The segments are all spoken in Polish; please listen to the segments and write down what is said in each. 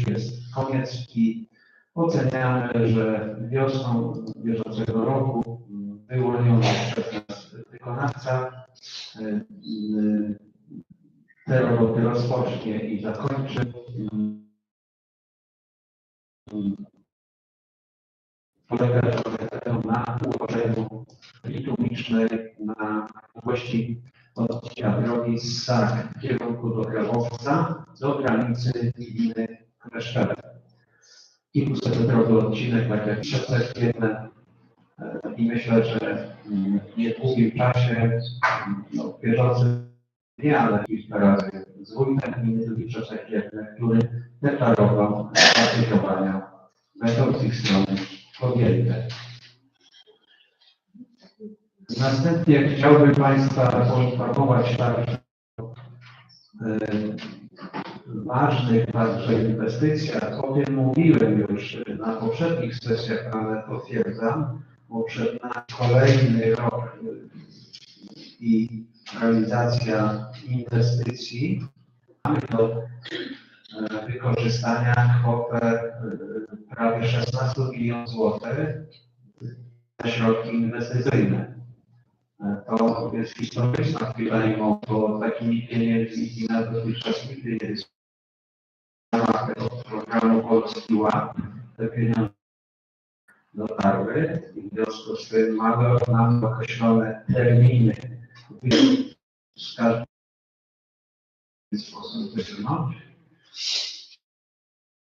już jest koniec i oceniamy, że wiosną bieżącego roku wyłoniony przez nas wykonawca y, y, te roboty rozpocznie i zakończy. Polega to na ułożeniu litumicznej na długości odcinka drogi z Sak w kierunku do Grabowca do granicy gminy Kreszczele. Kilkusetmetrowy odcinek, tak jak przed jeden i myślę, że mm, w niedługim czasie, mm, no, w bieżącym nie, ale kilka razy z wójtem gminy Przeczek jeden, który deklarował takie działania będą z ich strony podjęte. Następnie chciałbym Państwa poinformować także e, ważnych także inwestycjach. O tym mówiłem już na poprzednich sesjach, ale potwierdzam, bo przed nami kolejny rok e, i realizacja inwestycji. Mamy do e, wykorzystania kwotę e, prawie 16 milionów złotych na środki inwestycyjne. To jest historyczna chwila i bo takimi pieniędzmi na dotychczas nigdy nie ramach programu Polski Ład te pieniądze dotarły i w związku z tym mamy, mamy określone terminy z każdym sposób wysunąć.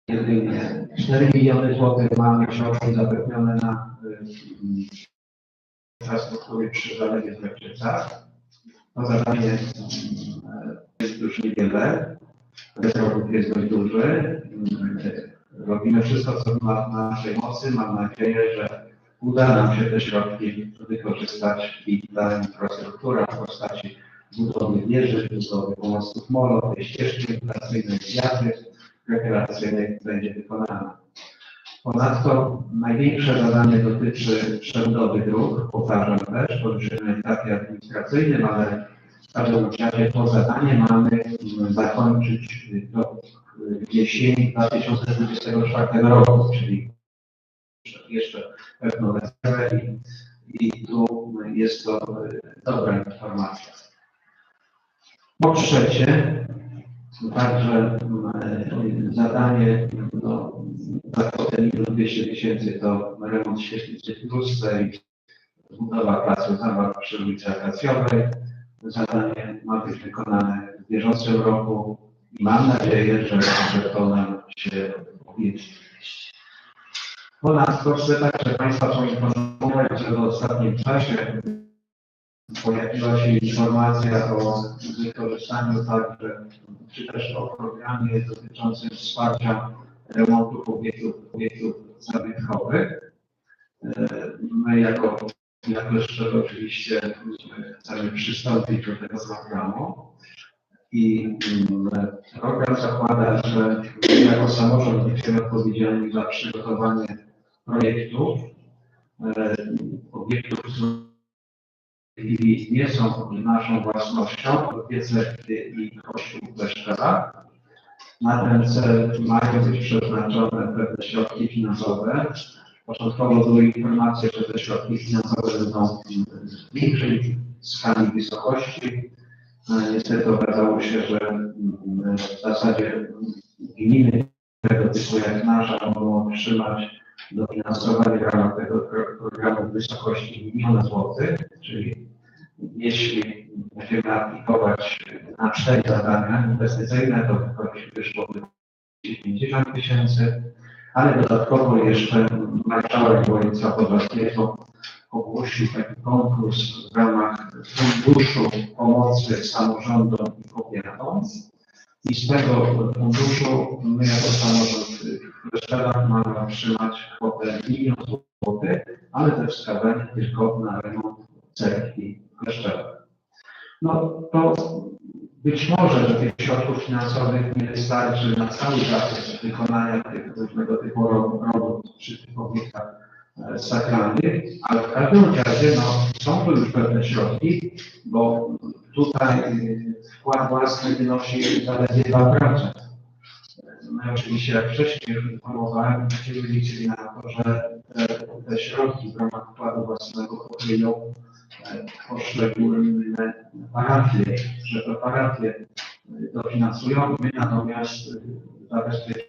Jedynie 4 miliony złotych mamy środki zapewnione na y, y, infrastruktury przy zalewie Zleczyca. To zadanie y, jest już niewiele. Bezrobocie jest dość duży. Robimy wszystko, co ma w naszej mocy. Mam nadzieję, że uda nam się te środki wykorzystać i ta infrastruktura w postaci budowy wieży, budowy pomostów molowych, ścieżki edukacyjnej, wiatry rekreacyjnej będzie wykonana. Ponadto największe zadanie dotyczy przebudowy dróg, powtarzam też, bo już na etapie administracyjnym, ale razie to zadanie mamy zakończyć do jesieni 2024 roku, czyli jeszcze pewną rezerwę i, i tu jest to y, dobra informacja. Po trzecie, także y, zadanie no, za kwotę 1 200 tysięcy to remont świetlicy w Trusce i budowa placu zabaw przy ulicy Akacjowej. Zadanie ma być wykonane w bieżącym roku i mam nadzieję, że, że to nam się uwiedzie. Ponadto chcę także Państwa poinformować, że w ostatnim czasie pojawiła się informacja o wykorzystaniu także, czy też o programie dotyczącym wsparcia remontu obiektów, obiektów zabytkowych. E, My jako, jako jeszcze oczywiście chcemy przystąpić do tego programu. I mm, program zakłada, że jako samorząd będziemy odpowiedzialni za przygotowanie projektów, e, obiektów, chwili nie są naszą własnością, opiece i kościół Leszczela. Na ten cel mają być przeznaczone pewne środki finansowe. Początkowo były informacje, że te środki finansowe będą w większej skali wysokości. No, Niestety okazało się, że mm, w zasadzie gminy tego typu jak nasza mogą otrzymać dofinansowanie w ramach tego pro- programu w wysokości miliona złotych, czyli jeśli będziemy aplikować na cztery zadania inwestycyjne, to wyszłoby 50 tysięcy, ale dodatkowo jeszcze marszałek województwa podlaskiego ogłosił taki konkurs w ramach Funduszu Pomocy Samorządom i Powiatom. I z tego funduszu my jako samorząd w Leszczelach mamy otrzymać kwotę milion złotych, ale te wskazanie tylko na remont cerkwi w Leszczelach. No to być może, że tych środków finansowych nie wystarczy na cały czas wykonania tych różnego typu ro- robót przy tych obiektach e, sakralnych, ale w każdym razie no, są to już pewne środki, bo tutaj y, wkład własny wynosi zaledwie 2%. No i oczywiście jak wcześniej już informowałem, będziemy liczyli na to, że te, te środki w ramach wkładu własnego pokryją e, poszczególne parafie, że to parafie dofinansują, my natomiast e, zabezpieczymy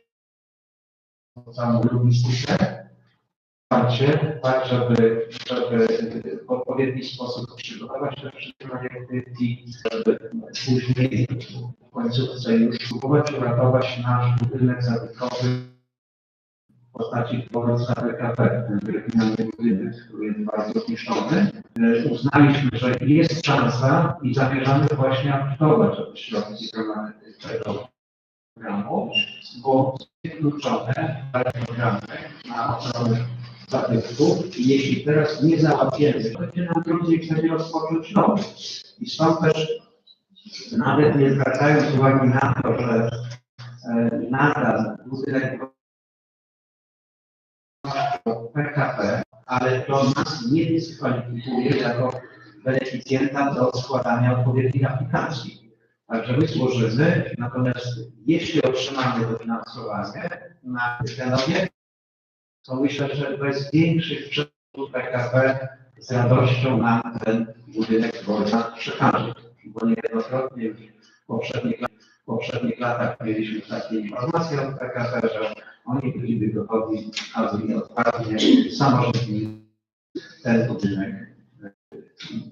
całą logistykę, wsparcie, tak żeby, żeby w odpowiedni sposób przygotować te wszystkie projekty i żeby później w końcówce już spróbować uratować nasz budynek zabytkowy postaci dworca PKP, kryminalny budynek, który jest bardzo zniszczony. E, Uznaliśmy, że jest szansa i zamierzamy właśnie aktywować te środki w ramach tego programu, bo jest kluczowe programy na ochronę zabytków i jeśli teraz nie załapiemy, to będzie nam trudniej wtedy rozpocząć nowy. I stąd też nawet nie zwracając uwagi na to, że e, nadal budynek PKP, ale to nas nie dyskwalifikuje jako beneficjenta do składania odpowiednich aplikacji. Także my złożymy, natomiast jeśli otrzymamy dofinansowanie na obiekt, to myślę, że bez większych przychodów PKP z radością nam ten budynek dworca przekaże. Bo niejednokrotnie w poprzednich, poprzednich latach mieliśmy takie informacje od PKP, że oni byliby gotowi, aby odprawnie samorządnie ten budynek e,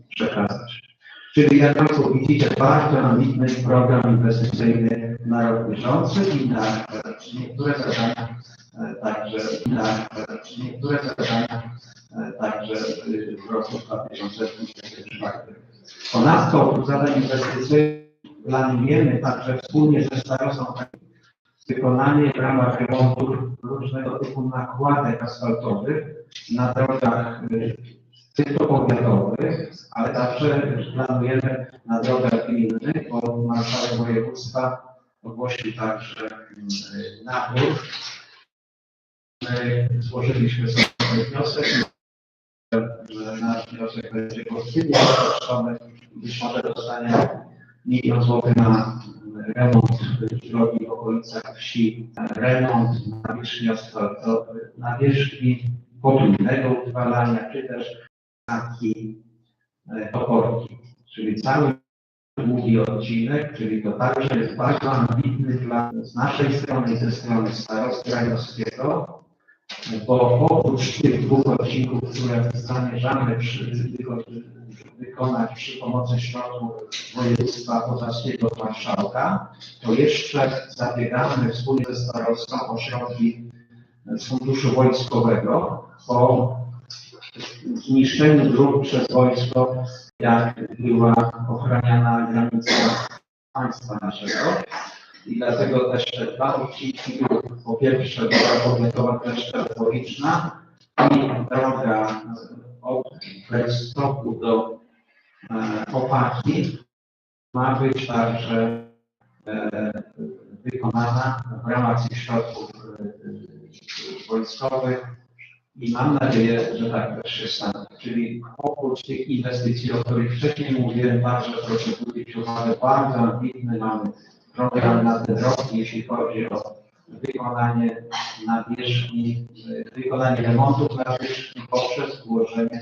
przekazać. Czyli jak Państwo widzicie, bardzo ambitny program inwestycyjny na rok bieżący i na niektóre zadania e, także na niektóre zadania e, także w roku 2024. Ponadto zadań inwestycyjnych planujemy także wspólnie ze starostą wykonanie w ramach remontów różnego typu nakładek asfaltowych na drogach y, tylko ale także planujemy na drogach gminnych, bo marszałek województwa ogłosił także y, nabór. My złożyliśmy sobie wniosek, że nasz wniosek będzie pozytywnie rozpatrzony. Być może dostanie milion złotych na remont drogi w okolicach wsi, remont nawierzchni asfaltowej, nawierzchni podwójnego utrwalania, czy też taki e, toporki. Czyli cały długi odcinek, czyli to także jest bardzo ambitny dla z naszej strony i ze strony starostwa krajowskiego, bo oprócz tych dwóch odcinków, które zamierzamy przy, wykonać przy pomocy środków województwa podlaskiego marszałka, to jeszcze zabiegamy wspólnie ze starostą o środki z funduszu wojskowego po zniszczeniu dróg przez wojsko, jak była ochraniana granica państwa naszego. I dlatego też te dwa odcinki, po pierwsze droga powiatowa Kleszcza Dwoliczna i droga od Białegostoku do e, Opaki ma być także e, wykonana w ramach tych środków e, wojskowych i mam nadzieję, że tak też się stanie. Czyli oprócz tych inwestycji, o których wcześniej mówiłem, także proszę zwrócić uwagę, bardzo ambitny mamy program na ten rok, jeśli chodzi o wykonanie nawierzchni, e, wykonanie remontów nawierzchni poprzez włożenie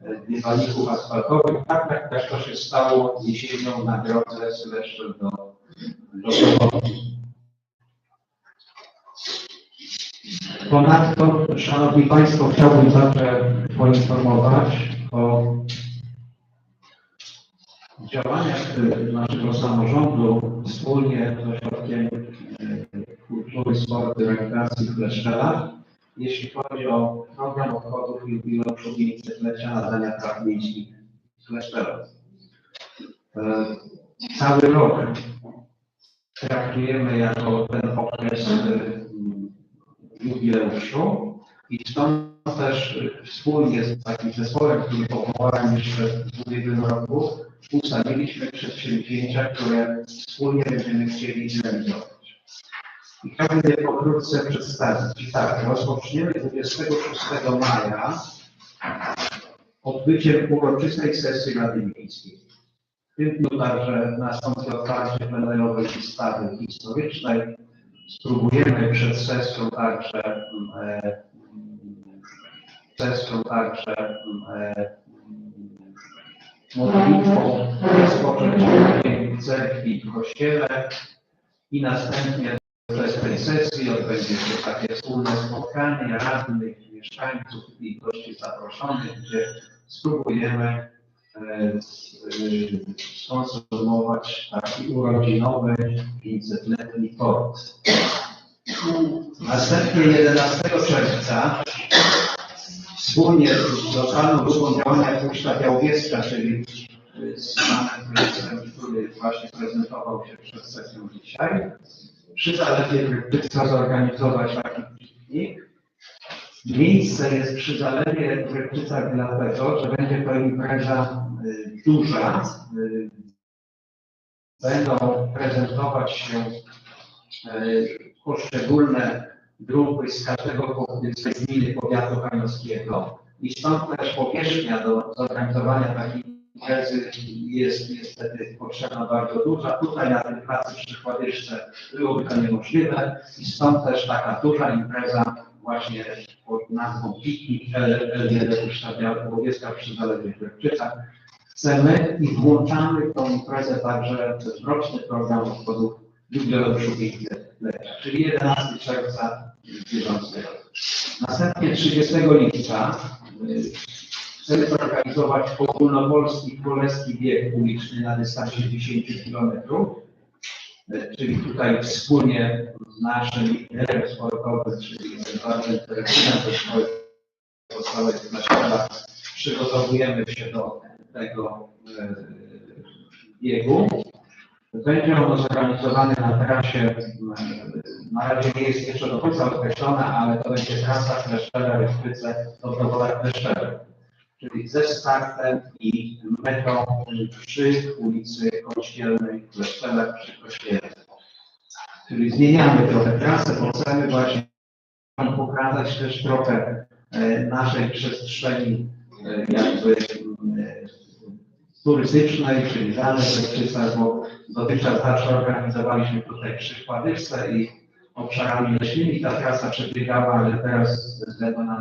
e, dywaników asfaltowych, tak jak też to się stało jesienią na drodze z do, do. Ponadto, Szanowni Państwo, chciałbym także poinformować o działaniach naszego samorządu wspólnie z Ośrodkiem Kultury, Sportu i Rekreacji w Leszczela, jeśli chodzi o program obchodów jubileuszu 500-lecia nadania praw miejskich w Leszczelu. Y, Cały rok traktujemy jako ten okres jubileuszu i stąd też wspólnie z takim zespołem, który powołałem jeszcze w ubiegłym roku, ustaliliśmy przedsięwzięcia, które wspólnie będziemy chcieli zrealizować. I chciałbym je pokrótce przedstawić. Tak, rozpoczniemy 26 maja odbyciem uroczystej sesji Rady Miejskiej. W tym dniu także nastąpi otwarcie plenerowej wystawy historycznej spróbujemy przed sesją także e, sesją także e, modlitwą rozpocząć w cerkwi w kościele i następnie tej sesji odbędzie się takie wspólne spotkanie radnych, mieszkańców i gości zaproszonych, gdzie spróbujemy e, e, skonsumować taki urodzinowy 500-letni tort. Następnie 11 czerwca wspólnie z lokalną grupą działania Puszcza Białowieska, czyli y, z panem prezesem, który właśnie prezentował się przed sesją dzisiaj, przy zalewie Rybczyca zorganizować taki piknik. Miejsce jest przy zalewie w Rybczycach dlatego, że będzie to impreza y, duża. y, Będą prezentować się y, poszczególne grupy z każdego z gminy powiatu kaniowskiego i stąd też powierzchnia do zorganizowania takiej imprezy jest niestety potrzebna bardzo duża. Tutaj na tej pracy przy Kładyszce byłoby to niemożliwe i stąd też taka duża impreza właśnie pod nazwą Piknik LGD Puszcza Białowieska przy Zalewie Krywczycach. Chcemy i włączamy w tą imprezę także roczny program obchodów jubileuszu 500-lecia, czyli 11 czerwca bieżącego. Następnie 30 lipca chcemy zorganizować ogólnopolski królewski bieg uliczny na dystansie 10 km. Czyli tutaj wspólnie z naszym liderem sportowym, czyli Teresynem ze szkoły podstawowej na szkołach, przygotowujemy się do tego e, biegu. Będzie ono zorganizowany na trasie, m, na razie nie jest jeszcze do końca określona, ale to będzie trasa Kleszczele, Rychwyce, Dobrowola Kleszczele. Czyli ze startem i metą przy ulicy Kościelnej w Kleszczele przy Kościele. Czyli zmieniamy trochę trasę, bo chcemy właśnie pokazać też trochę e, naszej przestrzeni e, jakby e, turystycznej, czyli danych Rychwycach, bo Dotychczas zawsze organizowaliśmy tutaj przy i obszarami leśnymi ta trasa przebiegała, ale teraz ze względu na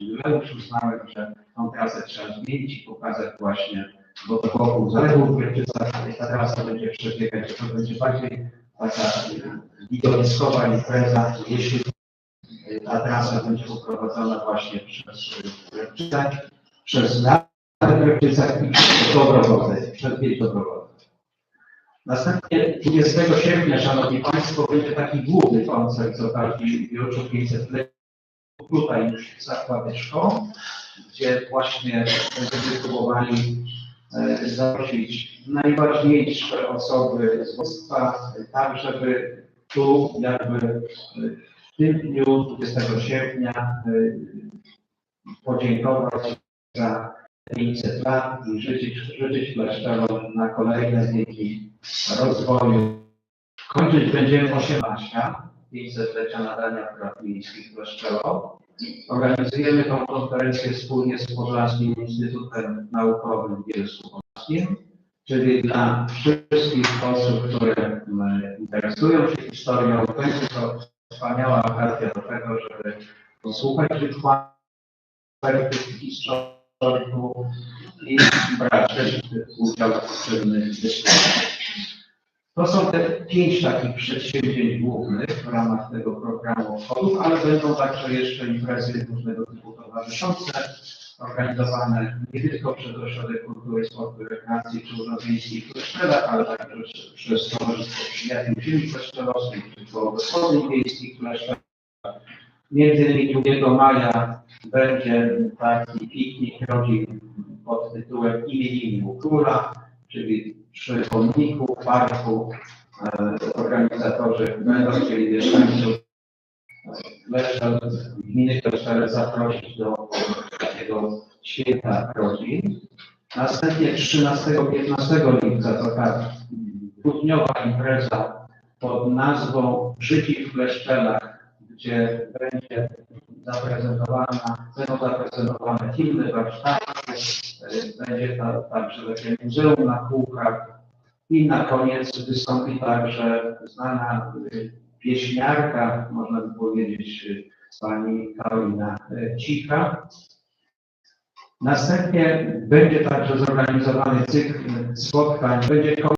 nasz jubileusz uznałem, że tą trasę trzeba zmienić i pokazać właśnie do wokół zalewu w Gryczycach. Ta trasa będzie przebiegać, to będzie bardziej taka y, widowiskowa impreza, jeśli y, ta trasa będzie poprowadzona właśnie przez Gryczycach, przez Zalew Gryczycach i przez Dobrowody, przez Wieś Dobrowody. Następnie 20 sierpnia, Szanowni Państwo, będzie taki główny koncert z okazji Jubileuszu 500 lat tutaj już za Kładeczką, gdzie właśnie będziemy próbowali e, zaprosić najważniejsze osoby z województwa, tak żeby tu jakby e, w tym dniu 20 sierpnia e, podziękować za 500 lat i życzyć, życzyć na kolejne wieki rozwoju. Kończyć będziemy 18, 500-lecia nadania praw miejskich Klasztorom. Organizujemy tę konferencję wspólnie z Podlaskim Instytutem Naukowym w Bielsku Podlaskim, czyli dla wszystkich osób, które m, interesują się historią, będzie to wspaniała okazja do tego, żeby posłuchać wykładów historyków i brać udział w potrzebnych dyskusjach. To są te pięć takich przedsięwzięć głównych w ramach tego programu obchodów, ale będą także jeszcze imprezy różnego typu towarzyszące, organizowane nie tylko przez Ośrodek Kultury, Sportu Rekreacji czy Urząd Miejski w Kościele, ale także przez Towarzystwo Przyjaciół Ziemi Kościelowskiej czy Koło Gospodyń Miejskich w Kościele. Między innymi 2 maja będzie taki piknik rodzin pod tytułem Imieniny Króla, czyli przy pomniku, parku, e, organizatorzy będą chcieli mieszkańców gminy Kościele zaprosić do takiego święta rodzin. Następnie 13-15 lipca to ta dwudniowa impreza pod nazwą Życi w Kleszczelach, gdzie będzie zaprezentowana, będą zaprezentowane filmy, warsztaty, będzie ta, także takie muzeum na kółkach i na koniec wystąpi także znana pieśniarka, można by powiedzieć, pani Karolina y, Cicha. Następnie będzie także zorganizowany cykl spotkań, będzie